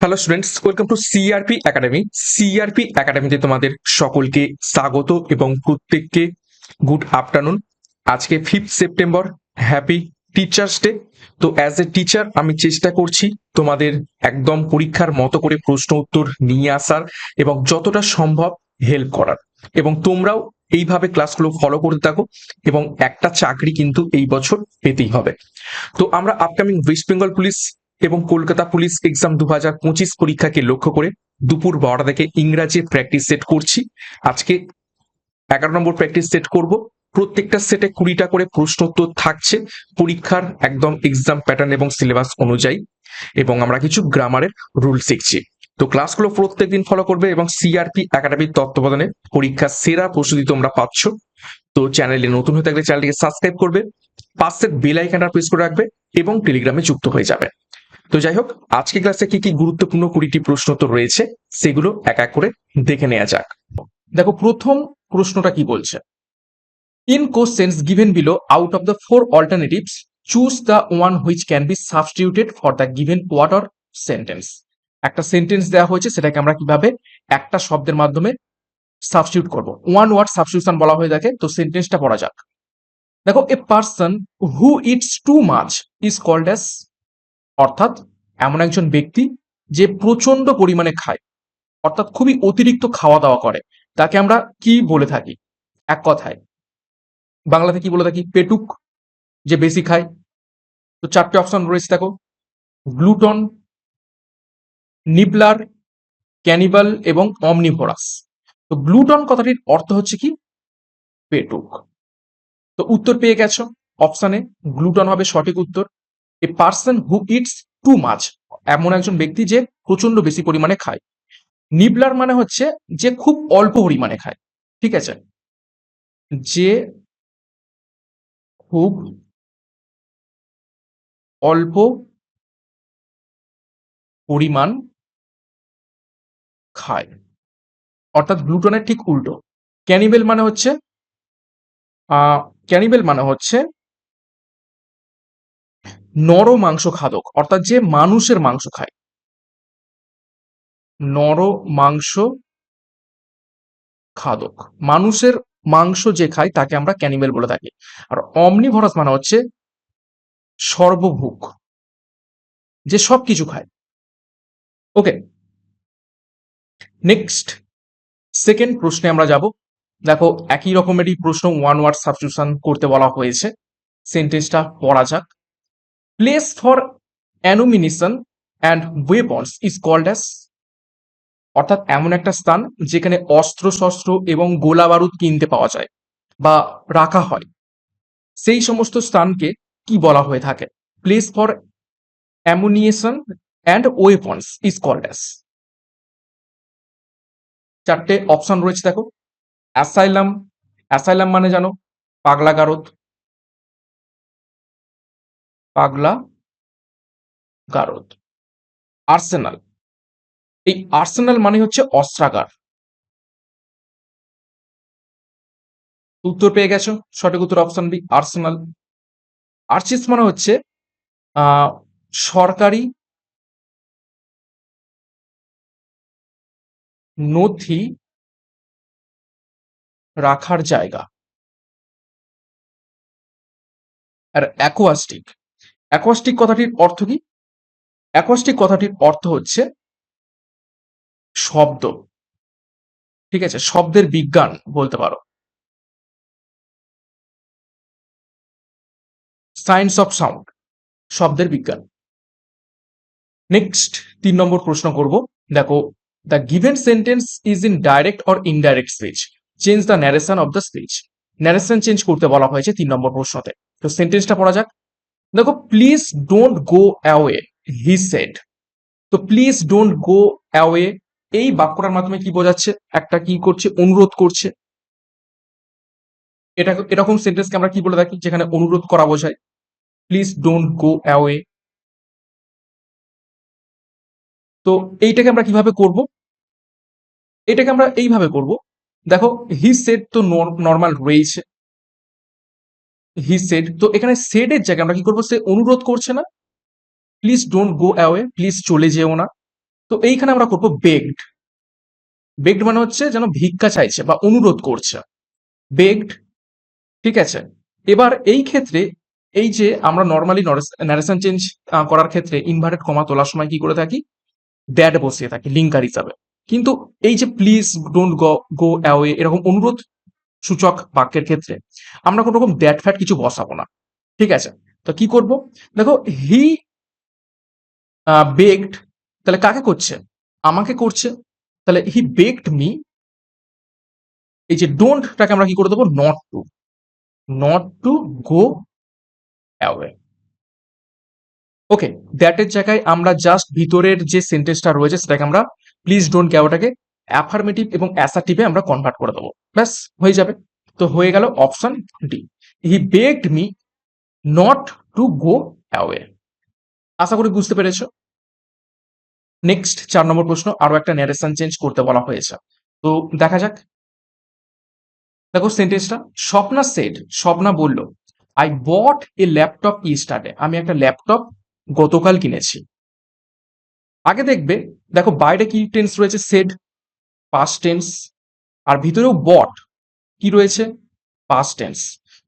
Hello students welcome to CRP academy CRP একাডেমিতে তোমাদের সকলকে স্বাগত এবং প্রত্যেককে গুড আফটারনুন আজকে fifth September happy teachers day তো অ্যাজ এ টিচার আমি চেষ্টা করছি তোমাদের একদম পরীক্ষার মতো করে প্রশ্ন উত্তর নিয়ে আসার এবং যতটা সম্ভব হেল্প করার। এবং তোমরাও এইভাবে ক্লাসগুলো ফলো করতে থাকো এবং একটা চাকরি কিন্তু এই বছর পেতেই হবে। তো আমরা আপকামিং ওয়েস্ট বেঙ্গল পুলিশ এবং কলকাতা পুলিশ এক্সাম দু হাজার পঁচিশ পরীক্ষাকে লক্ষ্য করে দুপুর বারোটা থেকে ইংরাজি প্র্যাকটিস সেট করছি। আজকে এগারো নম্বর প্র্যাকটিস সেট করব। প্রত্যেকটা সেটে কুড়িটা করে প্রশ্ন উত্তর থাকছে। পরীক্ষার একদম এক্সাম প্যাটার্ন এবং সিলেবাস অনুযায়ী। এবং আমরা কিছু গ্রামারের রুল শিখছি। তো ক্লাসগুলো প্রত্যেকদিন ফলো করবে এবং সিআরপি একাডেমির তত্ত্বাবধানে পরীক্ষার সেরা প্রস্তুতি তোমরা পাচ্ছ। তো চ্যানেলে নতুন হয়ে থাকলে চ্যানেলটিকে সাবস্ক্রাইব করবে। পাশের বেল আইকনটা প্রেস করে রাখবে এবং টেলিগ্রামে যুক্ত হয়ে যাবে। তো যাই হোক, আজকে ক্লাসে কি কি গুরুত্বপূর্ণ কুড়িটি প্রশ্ন তো রয়েছে, সেগুলো এক এক করে দেখে নেওয়া যাক। দেখো, প্রথম প্রশ্নটা কি বলছে? In questions given below out of the four alternatives choose the one which can be substituted for the given word or sentence একটা সেন্টেন্স দেওয়া হয়েছে, সেটাকে আমরা কীভাবে একটা শব্দের মাধ্যমে সাবস্টিটিউট করব? ওয়ান ওয়ার্ড সাবস্টিটিউশন বলা হয়ে থাকে, তো সেন্টেন্সটা পড়া যাক। দেখো a person who eats too much is called as অর্থাৎ এমন একজন ব্যক্তি যে প্রচণ্ড পরিমাণে খায়, অর্থাৎ খুবই অতিরিক্ত খাওয়া দাওয়া করে। তাকে আমরা কি বলে থাকি? এক কথায়, বাংলাতে কি বলে থাকি? পেটুক, যে বেশি খায়। তো চারটে অপশন রয়েছে, দেখো। গ্লুটন নিবলার ক্যানিবাল এবং অমনিভোরাস। তো গ্লুটন কথাটির অর্থ হচ্ছে কি? পেটুক। তো উত্তর পেয়ে গেছো অপশানে। গ্লুটন হবে সঠিক উত্তর। A person who eats too much এমন একজন ব্যক্তি যে প্রচণ্ড বেশি পরিমাণে খায়। নিবলার মানে হচ্ছে যে খুব অল্প পরিমাণে খায়, ঠিক আছে? যে খুব অল্প পরিমাণ খায়। অর্থাৎ গ্লুটনের ঠিক উল্টো। ক্যানিবেল মানে হচ্ছে ক্যানিবেল মানে হচ্ছে নর মাংস খাদক অর্থাৎ যে মানুষের মাংস খায়। নর মাংস খাদক মানুষের মাংস যে খায়, তাকে আমরা ক্যানিমেল বলে থাকি। আর অমনিভরাস মানে হচ্ছে সর্বভুক যে সব কিছু খায়। ওকে। নেক্সট, সেকেন্ড প্রশ্নে আমরা যাব। দেখো, একই রকমেরই প্রশ্ন ওয়ান ওয়ার্ড সাবস্টিটিউশন করতে বলা হয়েছে। সেন্টেন্সটা পড়া যাক। Place for ammunition and weapons is called as অর্থাৎ এমন একটা স্থান যেখানে অস্ত্র শস্ত্র এবং গোলা বারুদ কিনতে পাওয়া যায় বা রাখা হয়। সেই সমস্ত স্থানকে কি বলা হয়ে থাকে? Place for ammunition and weapons is called as চারটে অপশন রয়েছে দেখো। অ্যাসাইলাম অ্যাসাইলাম মানে জানো পাগলা গারদ পাগলা গারদ। আর্সেনাল। এই আর্সেনাল মানে হচ্ছে অস্ত্রাগার। উত্তর পেয়ে গেছো? সঠিক উত্তর অপশন বি আর্সেনাল। আর্চিস মানে হচ্ছে সরকারি নথি রাখার জায়গা। আর অ্যাকোয়াস্টিক অ্যাকোয়াস্টিক কথাটির অর্থ কি? অ্যাকোয়াস্টিক কথাটির অর্থ হচ্ছে শব্দ। ঠিক আছে? শব্দের বিজ্ঞান বলতে পারো। সায়েন্স অফ সাউন্ড শব্দের বিজ্ঞান। নেক্সট তিন নম্বর প্রশ্ন করব। দেখো the given sentence is in direct or indirect speech change the narration of the speech narration change করতে বলা হয়েছে তিন নম্বর প্রশ্নতে। তো সেন্টেন্সটা পড়া যাক। দেখো please don't go away he said তো প্লিজ ডোন্ট গো অ্যাওয়ে এই বাক্যটার মাধ্যমে কি বোঝাচ্ছে? একটা কি করছে? অনুরোধ করছে। এটা এরকম সেন্টেন্সকে আমরা কি বলে থাকি? যেখানে অনুরোধ করা বোঝায়। প্লিজ ডোন্ট গো অ্যাওয়ে তো এইটাকে আমরা কীভাবে করব? এটাকে আমরা এইভাবে করব। দেখো হি সেট তো নর্মাল রয়েছে। হি সেড তো এখানে সেডের জায়গায় আমরা কি করব? সে অনুরোধ করছে না। Please don't go away please চলে যেও না। তো এইখানে আমরা করব বেগড বেগড মানে হচ্ছে যেন ভিক্ষা চাইছে বা অনুরোধ করছে। বেগড ঠিক আছে? এবার এই ক্ষেত্রে এই যে আমরা নর্মালি ন্যারেশন চেঞ্জ করার ক্ষেত্রে ইনভার্টেড কমা তোলার সময় কি করে থাকি? দ্যাট বসিয়ে থাকি, লিঙ্কার হিসাবে। কিন্তু এই যে please don't go go away এরকম অনুরোধ সূচক বাক্যের ক্ষেত্রে আমরা কোনো রকম দ্যাট ফ্যাট কিছু বসাবো না। ঠিক আছে? তো কি করব? দেখো হি বেগড তাহলে কাকে করছে? আমাকে করছে। তাহলে হি বেগড মি এই যে ডোন্টটাকে আমরা কি করে দেবো? Not to not to go away okay দ্যাটের জায়গায় আমরা জাস্ট ভিতরের যে সেন্টেন্সটা রয়েছে, সেটাকে আমরা প্লিজ ডোন্ট গ্যাওটাকে অ্যাফার্মেটিভ এবং অ্যাসার্টিভে আমরা কনভার্ট করে দেবো। ব্যাস, হয়ে যাবে। তো হয়ে গেল option D he begged me not to go away আশা করি বুঝতে পেরেছ। নেক্সট চার নম্বর প্রশ্ন আরও একটা ন্যারেশন চেঞ্জ করতে বলা হয়েছে। তো দেখা যাক। দেখো সেন্টেন্সটা স্বপ্না সেড স্বপ্না বলল আই বট এ ল্যাপটপ ইস্টারডে আমি একটা ল্যাপটপ গতকাল কিনেছি। আগে দেখবে, দেখো বাইরে কি টেন্স রয়েছে সেড পাস্ট টেন্স আর ভিতরেও বট কি রয়েছে? পাস্ট টেন্স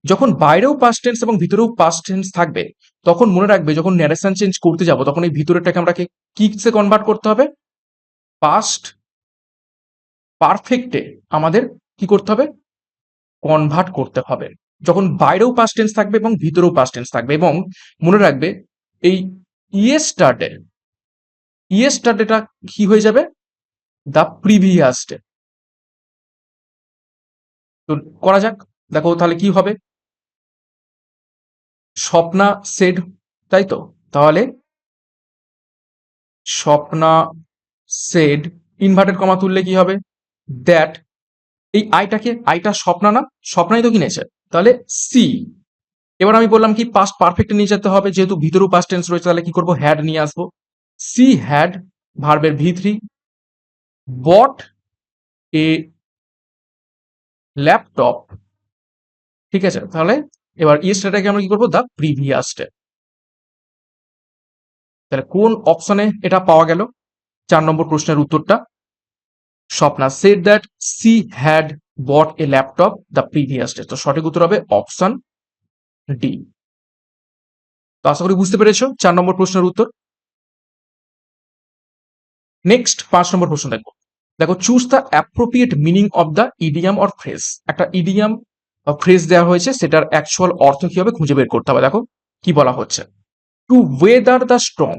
যখন বাইরেও পাস্ট টেন্স এবং ভিতরেও পাস্ট টেন্স থাকবে, তখন মনে রাখবে যখন ন্যারেশন চেঞ্জ করতে যাব, তখন এই ভিতরেরটাকে আমরা কিসে কনভার্ট করতে হবে? পাস্ট পারফেক্টে আমাদের কি করতে হবে? কনভার্ট করতে হবে। যখন বাইরেও পাস্ট টেন্স থাকবে এবং ভিতরেও পাস্ট টেন্স থাকবে এবং মনে রাখবে এই ইয়েস্টারডে ইয়েস্টারডেটা কি হয়ে যাবে? দ্য প্রিভিয়াস ডে তো করা যাক, দেখো তাহলে কি হবে? স্বপ্না সেড তাই তো? তাহলে স্বপ্না সেড ইনভার্টেড কমা তুললে কি হবে? দ্যাট এই আইটাকে, আইটা স্বপ্না না, স্বপ্নাই তো কিনেছে। তাহলে সি এবার আমি বললাম কি পাস্ট পারফেক্ট নিয়ে যেতে হবে, যেহেতু ভিতরেও পাস্ট টেন্স রয়েছে, তাহলে কি করব? হ্যাড নিয়ে আসব। সি হ্যাড ভার্বের V three bought a laptop ঠিক আছে? তাহলে এবার ইয়েস্টারটাকে আমরা কি করব? দ্য প্রিভিয়াস ডে তাহলে কোন অপশনে এটা পাওয়া গেল? চার নম্বর প্রশ্নের উত্তরটা। Swapna said that she had bought a laptop the previous day তো সঠিক উত্তর হবে অপশন ডি তো আশা করি বুঝতে পেরেছ? চার নম্বর প্রশ্নের উত্তর। নেক্সট পাঁচ নম্বর প্রশ্ন দেখো। দেখো choose the appropriate meaning of the idiom or phrase একটা ইডিয়াম ফ্রেজ দেওয়া হয়েছে, সেটার অ্যাকচুয়াল অর্থ কি হবে খুঁজে বের করতে হবে? দেখো, কি বলা হচ্ছে? To weather the strong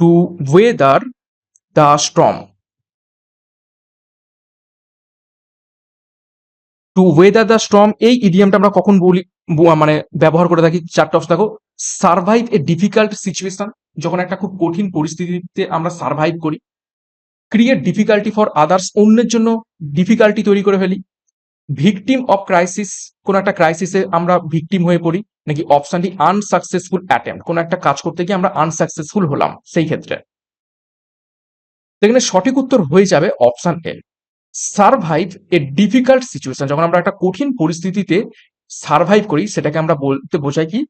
to weather the strong to weather the strong এই ইডিয়ামটা আমরা কখন বলি মানে ব্যবহার করে থাকি? চারটা অপশন দেখো। সার্ভাইভ এ ডিফিকাল্ট সিচুয়েশন যখন একটা খুব কঠিন পরিস্থিতিতে আমরা সার্ভাইভ করি ক্রিয়েট ডিফিকাল্টি ফর আদার্স অন্যের জন্য ডিফিকাল্টি তৈরি করে ফেলি। ভিকটিম অফ ক্রাইসিস কোন একটা ক্রাইসিসে আমরা ভিকটিম হয়ে পড়ি, নাকি অপশনটি আনসাকসেসফুল অ্যাটেম্প কোন একটা কাজ করতে গিয়ে আমরা আনসাকসেসফুল হলাম সেই ক্ষেত্রে। এখানে সঠিক উত্তর হয়ে যাবে option A survive a difficult situation যখন আমরা একটা কঠিন পরিস্থিতিতে সার্ভাইভ করি, সেটাকে আমরা বলতে বোঝাই কি?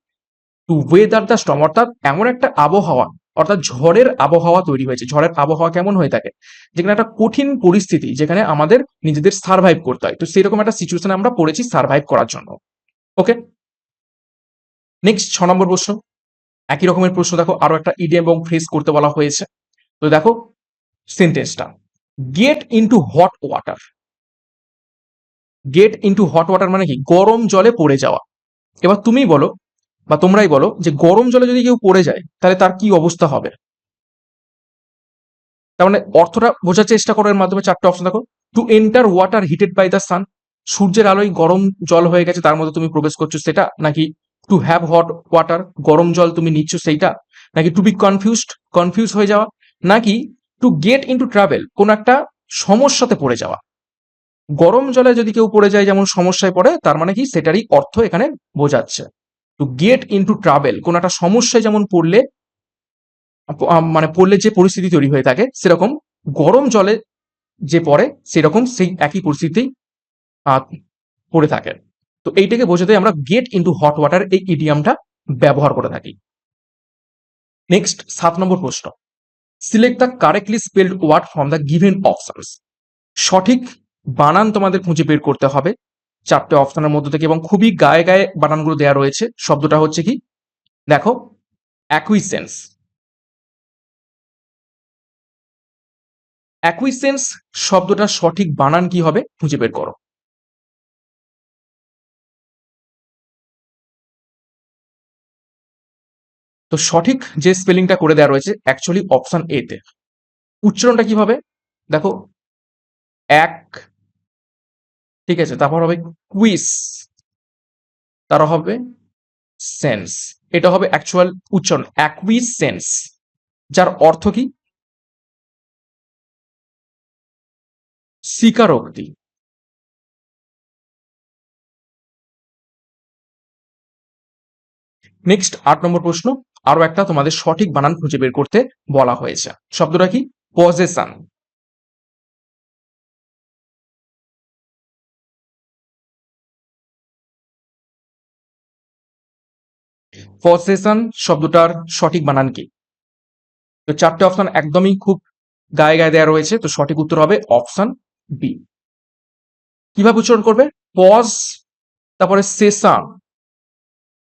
টু ওয়েদার দ্য স্টম অর্থাৎ এমন একটা আবহাওয়া, অর্থাৎ ঝড়ের আবহাওয়া তৈরি হয়েছে। ঝড়ের আবহাওয়া কেমন হয়ে থাকে? যেখানে একটা কঠিন পরিস্থিতি, যেখানে আমাদের নিজেদের সার্ভাইভ করতে হয়। তো সেরকম একটা সিচুয়েশনে আমরা পড়েছি সার্ভাইভ করার জন্য। ওকে নেক্সট ছ নম্বর প্রশ্ন। একই রকমের প্রশ্ন দেখো, আরও একটা ইডিয়াম এবং ফ্রেজ করতে বলা হয়েছে। তো দেখো সেন্টেন্সটা get into hot water get into hot water মানে কি? গরম জলে পড়ে যাওয়া। এবার তুমি বলো বা তোমরাই বলো যে গরম জলে যদি কেউ পড়ে যায়, তাহলে তার কি অবস্থা হবে? তার মানে অর্থটা বোঝার চেষ্টা করো এর মাধ্যমে চারটে অপশন দেখো। To enter water heated by the sun সূর্যের আলোয় গরম জল হয়ে গেছে, তার মধ্যে তুমি প্রবেশ করছ সেটা, নাকি টু হ্যাভ হট ওয়াটার গরম জল তুমি নিচ্ছ সেইটা, নাকি টু বি কনফিউজড কনফিউজ হয়ে যাওয়া, নাকি to get into travel কোন একটা সমস্যাতে পড়ে যাওয়া। গরম জলে যদি কেউ পড়ে যায়, যেমন সমস্যায় পড়ে, তার মানে কি, সেটারই অর্থ এখানে বোঝাচ্ছে। To get into travel কোন একটা সমস্যায় যেমন পড়লে মানে পড়লে যে পরিস্থিতি তৈরি হয়ে থাকে, সেরকম গরম জলে যে পড়ে, সেরকম সেই একই পরিস্থিতি পড়ে থাকে। তো এইটাকে বোঝাতে আমরা গেট ইন্টু হট ওয়াটার এই ইডিয়ামটা ব্যবহার করে থাকি। নেক্সট সাত নম্বর প্রশ্ন। Select the correctly spelled word from the given options সঠিক বানান তোমাদের খুঁজে বের করতে হবে। চারটে অপশনের মধ্যে থেকে এবং খুবই গায়ে গায়ে বানানগুলো দেওয়া রয়েছে। শব্দটা হচ্ছে কি? দেখো অ্যাকুইসেন্স অ্যাকুইসেন্স শব্দটা সঠিক বানান কি হবে? খুঁজে বের করো। তো সঠিক যে স্পেলিংটা করে দেওয়া রয়েছে অ্যাকচুয়ালি অপশন এতে উচ্চারণটা কীভাবে দেখো, এক ঠিক আছে, তারপর হবে কুইস তার হবে সেন্স এটা হবে অ্যাকচুয়াল উচ্চারণ অ্যাকুইস সেন্স যার অর্থ কি? স্বীকারোক্তি। নেক্সট আট নম্বর প্রশ্ন আরও একটা তোমাদের সঠিক বানান খুঁজে বের করতে বলা হয়েছে, শব্দটা কি? পজেশন পজেশন শব্দটার সঠিক বানান কি? তো চারটে অপশন একদমই খুব গায়ে গায়ে দেওয়া রয়েছে, তো সঠিক উত্তর হবে অপশন বি কীভাবে উচ্চারণ করবে? পজ তারপরে সেশন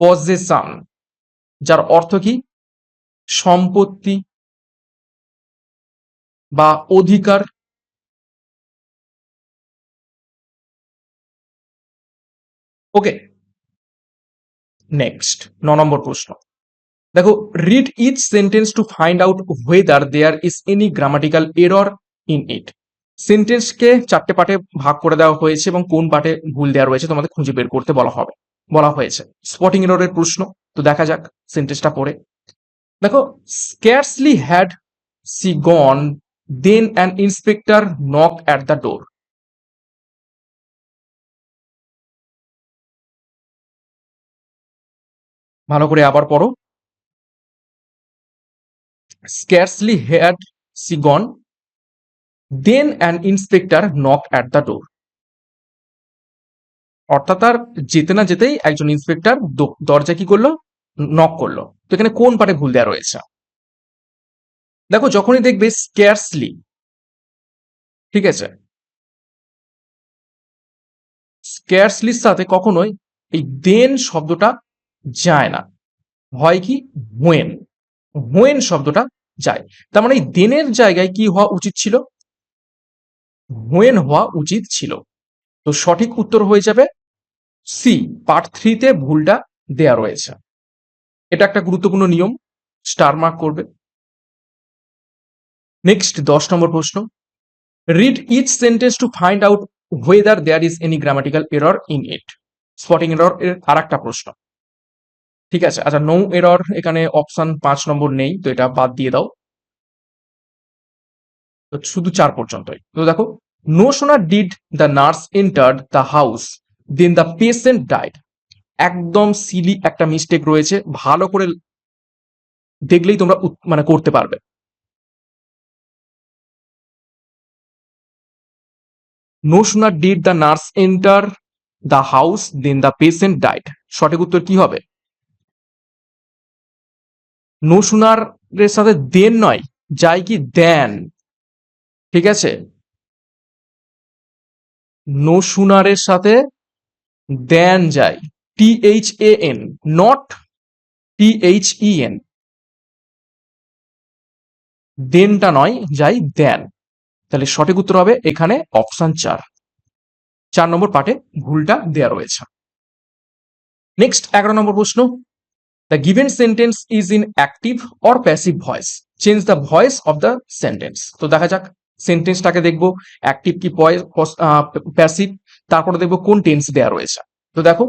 পজেশন যার অর্থ কি? সম্পত্তি বা অধিকার। ওকে নেক্সট ন নম্বর প্রশ্ন। দেখো read each sentence to find out whether there is any grammatical error in it সেন্টেন্সকে চারটে পার্টে ভাগ করে দেওয়া হয়েছে এবং কোন পার্টে ভুল দেওয়া রয়েছে তোমাদের খুঁজে বের করতে বলা হবে, বলা হয়েছে। স্পটিং এররের প্রশ্ন, তো দেখা যাক সেন্টেন্সটা পড়ে। দেখো scarcely had she gone then an inspector knock at the door ভালো করে আবার পড়ো। Scarcely had she gone, then an inspector knocked at the door. অর্থাৎ তার যেতে না যেতেই একজন ইন্সপেক্টর দরজা কি করল? নক করল। তো এখানে কোন পাটে ভুল দেওয়া রয়েছে? দেখো, যখনই দেখবে স্ক্যারসলি ঠিক আছে? স্ক্যারসলির সাথে কখনোই এই দেন শব্দটা যায় না। হয় কি? হোয়েন হোয়েন শব্দটা যায়। তার মানে এই দেনের জায়গায় কি হওয়া উচিত ছিল? হোয়েন হওয়া উচিত ছিল। তো সঠিক উত্তর হয়ে যাবে সি পার্ট থ্রিতে ভুলটা দেয়া রয়েছে। এটা একটা গুরুত্বপূর্ণ নিয়ম। স্টার মার্ক করবে। নেক্সট দশ নম্বর প্রশ্ন। Read each sentence to find out whether there is any grammatical error in it spotting error এর আর একটা প্রশ্ন। ঠিক আছে আচ্ছা নো এরর এখানে অপশন পাঁচ নম্বর নেই, তো এটা বাদ দিয়ে দাও। তো শুধু চার পর্যন্তই। তো দেখো no sooner did the nurse enter the house then the patient died একদম সিলি একটা মিস্টেক রয়েছে, ভালো করে দেখলেই তোমরা মানে করতে পারবে। No sooner did the nurse enter the house then the patient died সঠিক উত্তর কি হবে? নো সোনারের সাথে দেন নয়, যাই কি দেন। ঠিক আছে? নো সুনারের সাথে দেন যায় T H A N not T H E N. দেনটা নয়, যাই দেন। তাহলে সঠিক উত্তর হবে এখানে অপশন চার। চার নম্বর পার্টে ভুলটা দেয়া রয়েছে। নেক্সট এগারো নম্বর প্রশ্ন। The given sentence is in active or passive voice change the voice of the sentence তো দেখা যাক সেন্টেন্সটাকে দেখব অ্যাক্টিভ কি প্যাসিভ তারপরে দেখব কোন টেন্স দেওয়া রয়েছে। তো দেখো,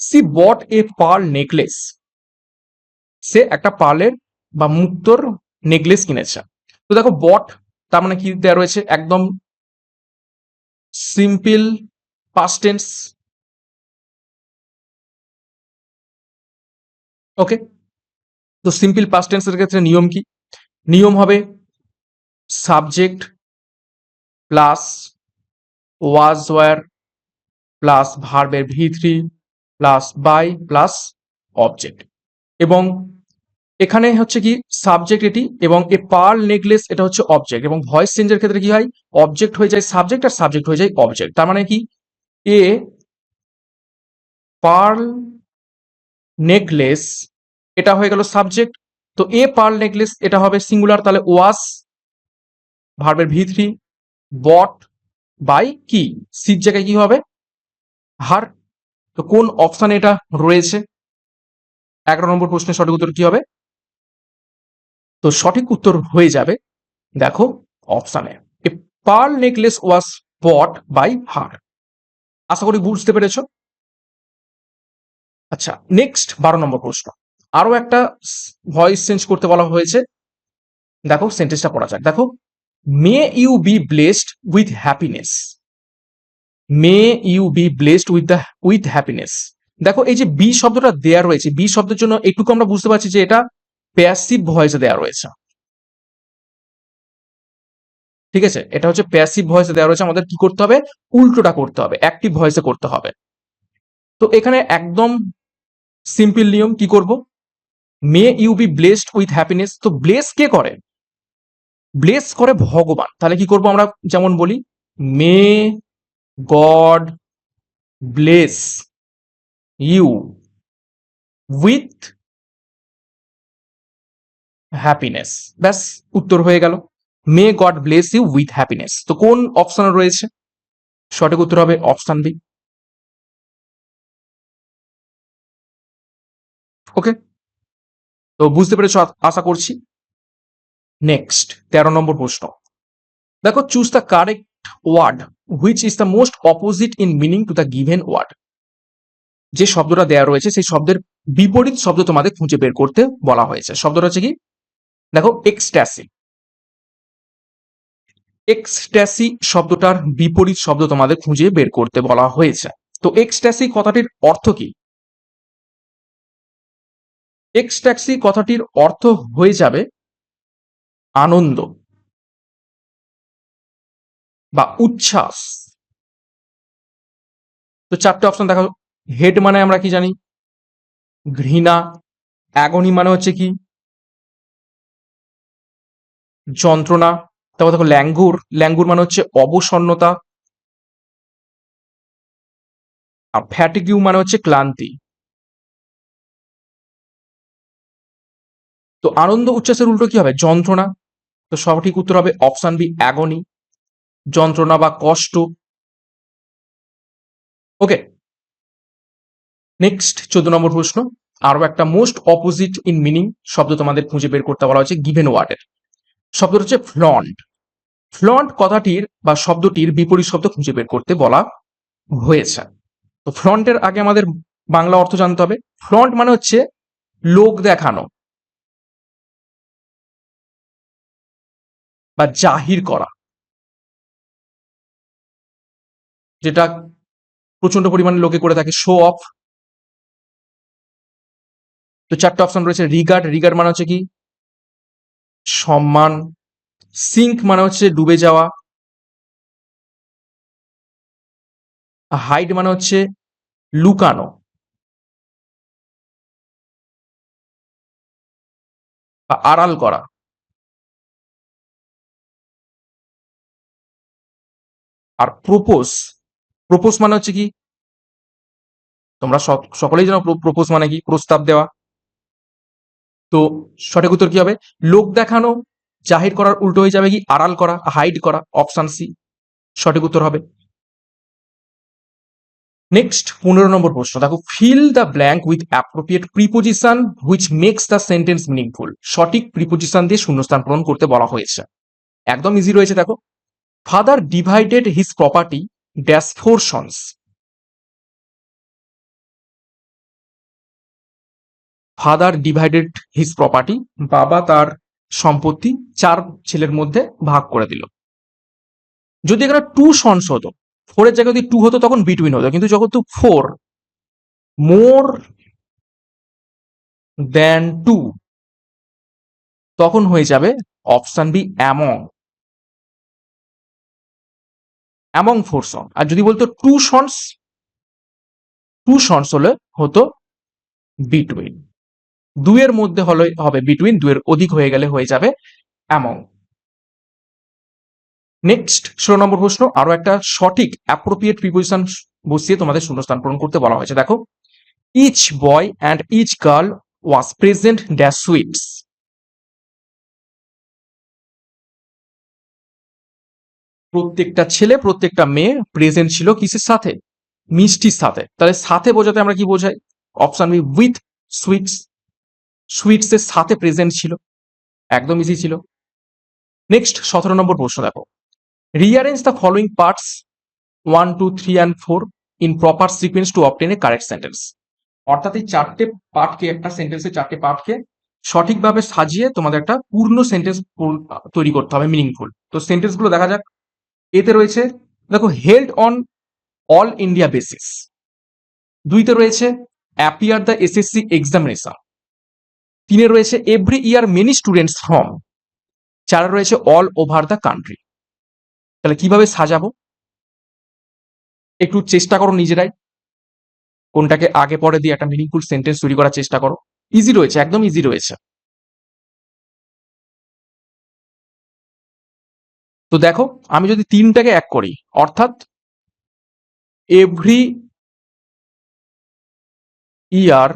she bought a pearl necklace সে একটা পার্লের বা মুক্তর নেকলেস কিনেছে। তো দেখো বট তার মানে কি দেওয়া রয়েছে? একদম সিম্পল পাস্টেন্স ওকে তো সিম্পল পাস্টেন্সের ক্ষেত্রে নিয়ম কি? নিয়ম হবে subject plus was were plus ভার্বের V three plus by plus object এবং এখানে হচ্ছে কি? সাবজেক্ট এটি এবং এ পার্ল নেকলেস এটা হচ্ছে অবজেক্ট এবং ভয়েস চেঞ্জের ক্ষেত্রে কি হয়? অবজেক্ট হয়ে যায় সাবজেক্ট আর সাবজেক্ট হয়ে যায় অবজেক্ট তার মানে কি? এ পার্ল নেকলেস, এটা হয়ে গেল সাবজেক্ট তো এ পার্ল নেকলেস এটা হবে সিঙ্গুলার তাহলে ওয়াস ভার্বের ভি থ্রি বট বাই কি? সির জায়গায় কি হবে? হার তো কোন অপশানে এটা রয়েছে? এগারো নম্বর প্রশ্নের সঠিক উত্তর কি হবে? তো সঠিক উত্তর হয়ে যাবে, দেখো অপশানে pearl necklace was bought by her আশা করি বুঝতে পেরেছ? আচ্ছা নেক্সট বারো নম্বর প্রশ্ন। আরও একটা ভয়েস চেঞ্জ করতে বলা হয়েছে। দেখো সেন্টেন্সটা পড়া যাক। দেখো may you be blessed with happiness may you be blessed with the with happiness দেখো, এই যে বি শব্দটা দেয়া রয়েছে বি শব্দের জন্য একটুকু আমরা বুঝতে পারছি যে এটা প্যাসিভ ভয়েসে দেয়া রয়েছে। ঠিক আছে? এটা হচ্ছে প্যাসিভ ভয়েসে দেওয়া রয়েছে। আমাদের কি করতে হবে? উল্টোটা করতে হবে অ্যাক্টিভ ভয়েসে করতে হবে। তো এখানে একদম সিম্পল নিয়ম কি করব? May you be blessed with happiness তো ব্লেস কে করে? ব্লেস করে ভগবান। তাহলে কি করব আমরা যেমন বলি may God bless you with happiness ব্যাস, উত্তর হয়ে গেল। May God bless you with happiness তো কোন অপশন রয়েছে? সঠিক উত্তর হবে অপশন বি ওকে তো বুঝতে পেরেছ আশা করছি? নেক্সট তেরো নম্বর প্রশ্ন। দেখো choose the correct word which is the most opposite in meaning to the given word যে শব্দটা দেওয়া রয়েছে, সেই শব্দের বিপরীত শব্দ তোমাদের খুঁজে বের করতে বলা হয়েছে। শব্দটা হচ্ছে কি? দেখো এক্সট্যাসি এক্সট্যাসি শব্দটার বিপরীত শব্দ তোমাদের খুঁজে বের করতে বলা হয়েছে। তো এক্সট্যাসি কথাটির অর্থ কি? এক্সট্যাক্সি কথাটির অর্থ হয়ে যাবে আনন্দ বা উচ্ছ্বাস। তো চারটে অপশন দেখো হেড মানে আমরা কি জানি? ঘৃণা। অ্যাগনি মানে হচ্ছে কি? যন্ত্রণা। তারপর দেখো ল্যাঙ্গুর। ল্যাঙ্গুর মানে হচ্ছে অবসন্নতা। আর ফ্যাটিকিউ মানে হচ্ছে ক্লান্তি। তো আনন্দ উচ্ছ্বাসের উল্টো কি হবে? যন্ত্রণা। তো সঠিক উত্তর হবে অপশন বি অ্যাগনি যন্ত্রণা বা কষ্ট। ওকে। নেক্সট চোদ্দ নম্বর প্রশ্ন। আরও একটা মোস্ট অপোজিট ইন মিনিং শব্দ তোমাদের খুঁজে বের করতে বলা হয়েছে গিভেন ওয়ার্ডের শব্দটা হচ্ছে ফ্লন্ট ফ্লন্ট কথাটির বা শব্দটির বিপরীত শব্দ খুঁজে বের করতে বলা হয়েছে। তো ফ্রন্টের আগে আমাদের বাংলা অর্থ জানতে হবে। ফ্রন্ট মানে হচ্ছে লোক দেখানো। বা জাহির করা। যেটা প্রচণ্ড পরিমাণে লোকে করে থাকে শো অফ তো চারটে অপশন রয়েছে রিগার্ড রিগার্ড মানে হচ্ছে কি? সম্মান। সিঙ্ক মানে হচ্ছে ডুবে যাওয়া। হাইড মানে হচ্ছে লুকানো। আড়াল করা। আর প্রপোজ প্রোপোজ মানে হচ্ছে কি? তোমরা সকলেই জানো প্রোপোজ মানে কি? প্রস্তাব দেওয়া। তো সঠিক উত্তর কি হবে? লোক দেখানো, জাহির করার উল্টো হয়ে যাবে কি? আড়াল করা হাইড করা অপশন সি সঠিক উত্তর হবে। নেক্সট পনেরো নম্বর প্রশ্ন। দেখো fill the blank with appropriate preposition which makes the sentence meaningful সঠিক প্রিপোজিশন দিয়ে শূন্যস্থান পূরণ করতে বলা হয়েছে। একদম ইজি রয়েছে, দেখো। Father divided his property dash four sons father divided his property বাবা তার সম্পত্তি চার ছেলের মধ্যে ভাগ করে দিল। যদি এখানে টু সন্স হতো ফোরের জায়গায় যদি টু হতো, তখন বিটুইন হতো। কিন্তু যখন তো ফোর মোর দেন টু তখন হয়ে যাবে option B among among four son আর যদি বলতো টু সন্স টু সন্স হলে হতো বিটুইন দুয়ের মধ্যে হলে হবে বিটুইন দুয়ের অধিক হয়ে গেলে হয়ে যাবে অ্যামং নেক্সট ষোলো নম্বর প্রশ্ন, আরও একটা সঠিক অ্যাপ্রোপ্রিয়েট প্রিপোজিশন বসিয়ে তোমাদের শূন্যস্থান পূরণ করতে বলা হয়েছে। দেখো each boy and each girl was present the sweets প্রত্যেকটা ছেলে, প্রত্যেকটা মেয়ে প্রেজেন্ট ছিল কিসের সাথে? মিষ্টির সাথে। তাহলে সাথে বোঝাতে আমরা কি বোঝাই? Option B with sweets sweets এর সাথে প্রেজেন্ট ছিল। একদম ইজি ছিল। নেক্সট সতেরো নম্বর প্রশ্ন দেখো। Rearrange the following parts one two three and four in proper sequence to obtain a correct sentence অর্থাৎ এই চারটে পার্টকে একটা সেন্টেন্সের চারটে পার্টকে সঠিকভাবে সাজিয়ে তোমাদের একটা পূর্ণ সেন্টেন্স তৈরি করতে হবে মিনিংফুল তো সেন্টেন্সগুলো দেখা যাক। এতে রয়েছে, দেখো held on all India basis দুইতে রয়েছে অ্যাপিয়ার দ্য এসএসসি এক্সামিনেশন তিনে রয়েছে every year many students from চারে রয়েছে অল ওভার দ্য কান্ট্রি তাহলে কীভাবে সাজাবো? একটু চেষ্টা করো নিজেরাই। কোনটাকে আগে পরে দিয়ে একটা মিনিংফুল সেন্টেন্স তৈরি করার চেষ্টা করো। ইজি রয়েছে, একদম ইজি রয়েছে। তো দেখো, আমি যদি তিনটাকে এক করি, অর্থাৎ every year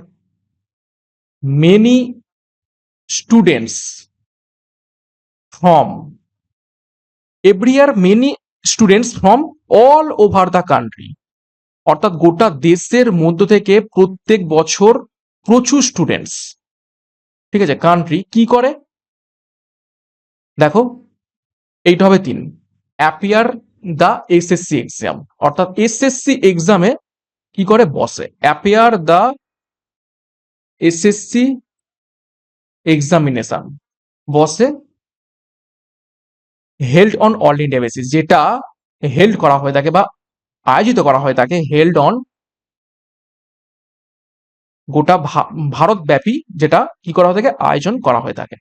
many students from every year many students from all over the country অর্থাৎ গোটা দেশের মধ্য থেকে প্রত্যেক বছর প্রচুর স্টুডেন্টস ঠিক আছে কান্ট্রি কি করে? দেখো এইটা হবে তিন। অ্যাপিয়ার দ্য এসএসসি এক্সাম অর্থাৎ এসএসসি এক্সামে কি করে বসে? অ্যাপিয়ার দ্য এসএসসি এক্সামিনেশন বসে held on all India basis যেটা হেল্ড করা হয়ে থাকে বা আয়োজিত করা হয়ে থাকে হেল্ড অন গোটা ভারতব্যাপী যেটা কি করা হয়ে থাকে, আয়োজন করা হয়ে থাকে।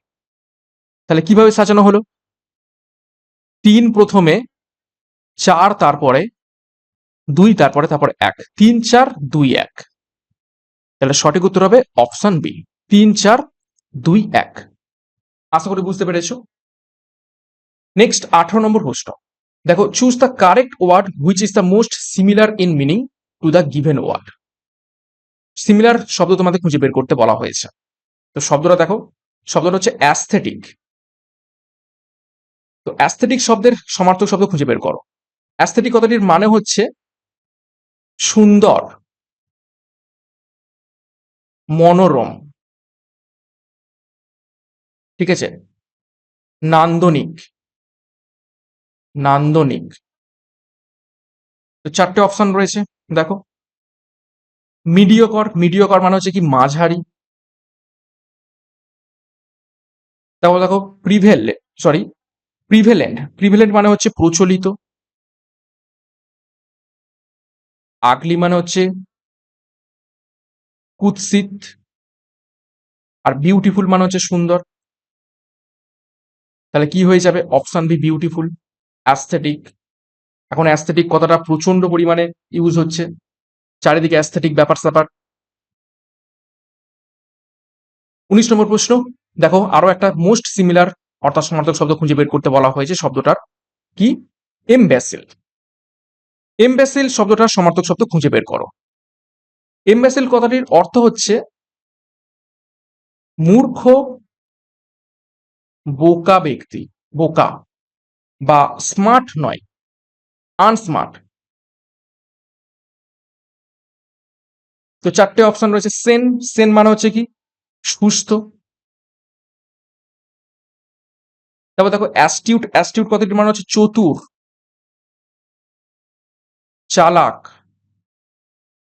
তাহলে কীভাবে সাজানো হলো? তিন প্রথমে, চার তারপরে, দুই তারপরে তারপরে এক। তিন, চার, দুই, এক। তাহলে সঠিক উত্তর হবে অপশন বি। তিন, চার, দুই, এক। আশা করি বুঝতে পেরেছ? নেক্সট আঠারো নম্বর প্রশ্ন। দেখো choose the correct word which is the most similar in meaning to the given word similar শব্দ তোমাদের খুঁজে বের করতে বলা হয়েছে। তো শব্দটা দেখো, শব্দটা হচ্ছে অ্যাস্থেটিক তো অ্যাস্থেটিক শব্দের সমার্থক শব্দ খুঁজে বের করো। অ্যাস্থেটিক কথাটির মানে হচ্ছে সুন্দর, মনোরম, ঠিক আছে? নান্দনিক নান্দনিক। তো চারটে অপশন রয়েছে, দেখো। মিডিয়কর মিডিয়কর মানে হচ্ছে কি মাঝারি। তারপর দেখো প্রিভেল সরি প্রিভেলেন্ট প্রিভেলেন্ট মানে হচ্ছে প্রচলিত। আগলি মানে হচ্ছে কুৎসিত। আর বিউটিফুল মানে হচ্ছে সুন্দর। তাহলে কি হয়ে যাবে? অপশন বি বিউটিফুল অ্যাস্থেটিক এখন অ্যাস্থেটিক কথাটা প্রচণ্ড পরিমাণে ইউজ হচ্ছে? চারিদিকে অ্যাস্থেটিক ব্যাপার স্যাপার। উনিশ নম্বর প্রশ্ন। দেখো, আরও একটা মোস্ট সিমিলার অর্থাৎ সমার্থক শব্দ খুঁজে বের করতে বলা হয়েছে শব্দটার কি? এমব্যাসিল এমব্যাসিল শব্দটার সমার্থক শব্দ খুঁজে বের করো। এমব্যাসিল কথাটির অর্থ হচ্ছে মূর্খ, বোকা ব্যক্তি, বোকা বা স্মার্ট নয় আনস্মার্ট তো চারটে অপশন রয়েছে সেন সেন মানে হচ্ছে কি? সুস্থ তারপর দেখো অ্যাস্টিউট অ্যাস্টিউট কথাটি মানে হচ্ছে চতুর, চালাক,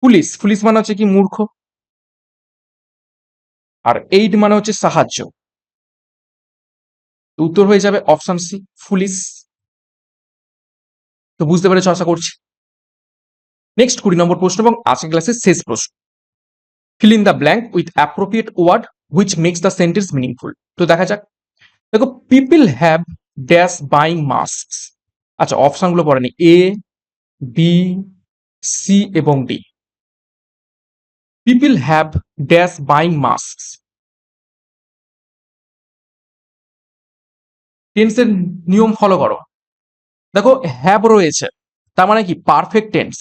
পুলিশ পুলিশ মানে হচ্ছে কি মূর্খ? আর এইড মানে হচ্ছে সাহায্য। উত্তর হয়ে যাবে অপশন সি পুলিশ। তো বুঝতে পেরেছ আশা করছি? নেক্সট কুড়ি নম্বর প্রশ্ন এবং আজকের ক্লাসের শেষ প্রশ্ন। Fill in the blank with appropriate word which makes the sentence meaningful তো দেখা যাক। দেখো people have dash buying mask আচ্ছা অপশনগুলো পড়েনি এ বি সি এবং D people have dash buying mask টেন্সের নিয়ম ফলো করো। দেখো হ্যাভ রয়েছে। তার মানে কি? পারফেক্ট টেন্স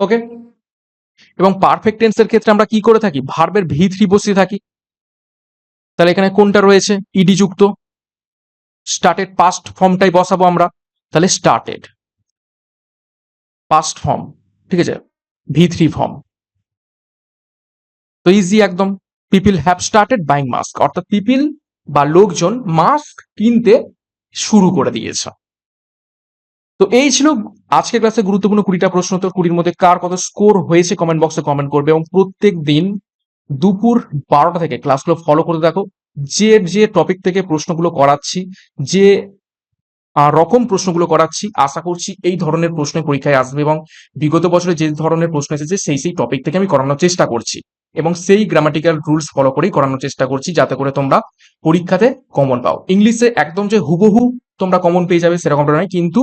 ওকে এবং পারফেক্ট টেন্সের ক্ষেত্রে আমরা কি করে থাকি? ভার্বের ভি থ্রি বসিয়ে থাকি। তাহলে এখানে কোনটা রয়েছে? ইডি যুক্ত। স্টার্টেড পাস্ট ফর্মটাই বসাবো আমরা। তাহলে স্টার্টেড পাস্ট ফর্ম ঠিক আছে? ভি থ্রি ফর্ম তো ইজি একদম। People have started buying mask অর্থাৎ পিপিল বা লোকজন মাস্ক কিনতে শুরু করে দিয়েছে। তো এই ছিল আজকের ক্লাসে গুরুত্বপূর্ণ কুড়িটা প্রশ্ন তো কুড়ির মধ্যে কার কত স্কোর হয়েছে কমেন্ট বক্সে কমেন্ট করবে এবং প্রত্যেক দিন দুপুর বারোটা থেকে ক্লাসগুলো ফলো করে দেখো। যে যে টপিক থেকে প্রশ্নগুলো করাচ্ছি, যে রকম প্রশ্নগুলো করাচ্ছি, আশা করছি এই ধরনের প্রশ্ন পরীক্ষায় আসবে এবং বিগত বছরে যে ধরনের প্রশ্ন এসেছে সেই সেই টপিক থেকে আমি করানোর চেষ্টা করছি এবং সেই গ্রামাটিক্যাল রুলস ফলো করেই করানোর চেষ্টা করছি যাতে করে তোমরা পরীক্ষাতে কমন পাও। ইংলিশে একদম যে হুবহু তোমরা কমন পেয়ে যাবে সেরকমটা নয়, কিন্তু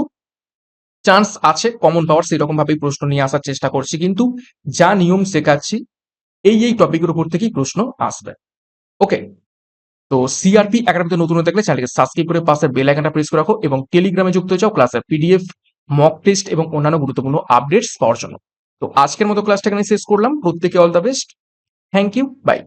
চান্স আছে কমন পাওয়ার সেরকম ভাবেই প্রশ্ন নিয়ে আসার চেষ্টা করছি, কিন্তু যা নিয়ম শেখাচ্ছি, এই এই টপিকের উপর থেকেই প্রশ্ন আসবে। ওকে তো সিআরপি একাডেমিতে নতুন হতে থাকলে চ্যানেলকে সাবস্ক্রাইব করে পাশে বেল আইকনটা প্রেস করে রাখো এবং টেলিগ্রামে যুক্ত হয়ে যাও ক্লাসের পিডিএফ মক টেস্ট এবং অন্যান্য গুরুত্বপূর্ণ আপডেটস পাওয়ার জন্য। তো আজকের মতো ক্লাসটা এখানে শেষ করলাম। প্রত্যেকে all the best thank you bye